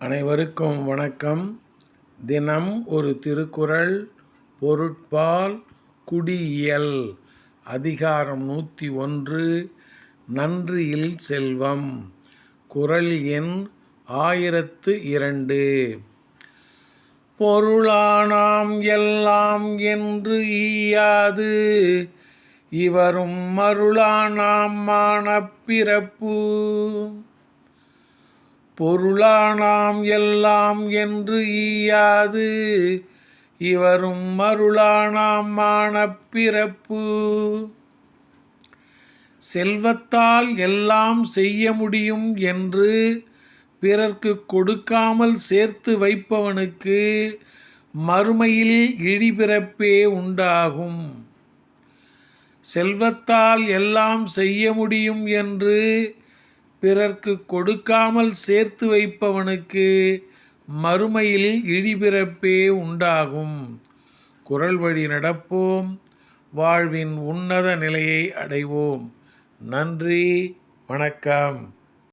அனைவருக்கும் வணக்கம். தினம் ஒரு திருக்குறள் பொருட்பால் குடியியல் அதிகாரம் நூற்றி ஒன்று நன்றியில் செல்வம் குரல் எண் ஆயிரத்து இரண்டு. பொருளானாம் எல்லாம் என்று ஈயாது இவரும் மருளானாம் மானப்பிறப்பு. பொருளானாம் எல்லாம் என்று ஈயாது. இவரும் மருளானாம் மானப்பிறப்பு. செல்வத்தால் எல்லாம் செய்ய முடியும் என்று பிறர்க்கு கொடுக்காமல் சேர்த்து வைப்பவனுக்கு மறுமையில் இழிபிறப்பே உண்டாகும். செல்வத்தால் எல்லாம் செய்ய முடியும் என்று பிறர்க்கு கொடுக்காமல் சேர்த்து வைப்பவனுக்கு மறுமையில் இழிபிறப்பே உண்டாகும். குரல் வழி நடப்போம். வாழ்வின் உன்னத நிலையை அடைவோம். நன்றி. வணக்கம்.